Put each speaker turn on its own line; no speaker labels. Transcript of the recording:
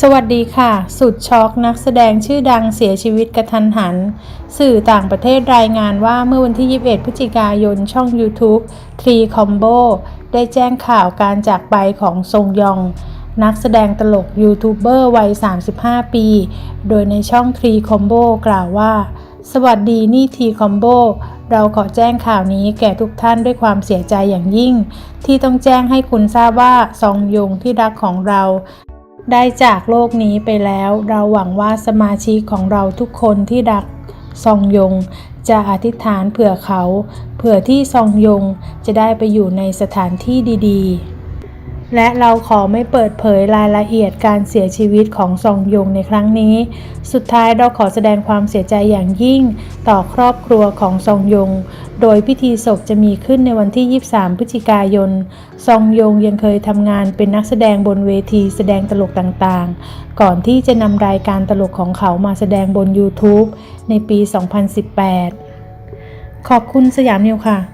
สวัสดีค่ะ สุดช็อกนักแสดงชื่อดังเสียชีวิตกระทันหัน สื่อต่างประเทศรายงานว่าเมื่อวันที่ 21 พฤศจิกายนช่อง YouTube 3 Combo ได้แจ้งข่าวการจากไปของซงยอง นักแสดงตลกยูทูบเบอร์วัย 35 ปี โดยในช่อง 3 Combo กล่าวว่า สวัสดีนี่ทีคอมโบเราขอแจ้งข่าวนี้แก่ทุกท่านด้วยความเสียใจอย่างยิ่ง ที่ต้องแจ้งให้คุณทราบว่าซองยงที่รักของเรา ได้จากโลกนี้ไปแล้ว เราหวังว่าสมาชิกของเราทุกคนที่รักซองยง จะอธิษฐานเผื่อเขา เผื่อที่ซองยงจะได้ไปอยู่ในสถานที่ดี ๆ และเราขอไม่เปิดเผยรายละเอียดการเสียชีวิตของซองยงในครั้งนี้ สุดท้ายเราขอแสดงความเสียใจอย่างยิ่ง ต่อครอบครัวของซองยง โดยพิธีศพจะมีขึ้นในวันที่ 23 พฤศจิกายน ซองยงยังเคยทำงานเป็นนักแสดงบนเวทีแสดงตลกต่างๆ ก่อนที่จะนำรายการตลกของเขามาแสดงบน YouTube ในปี 2018 ขอบคุณสยามนิวค่ะ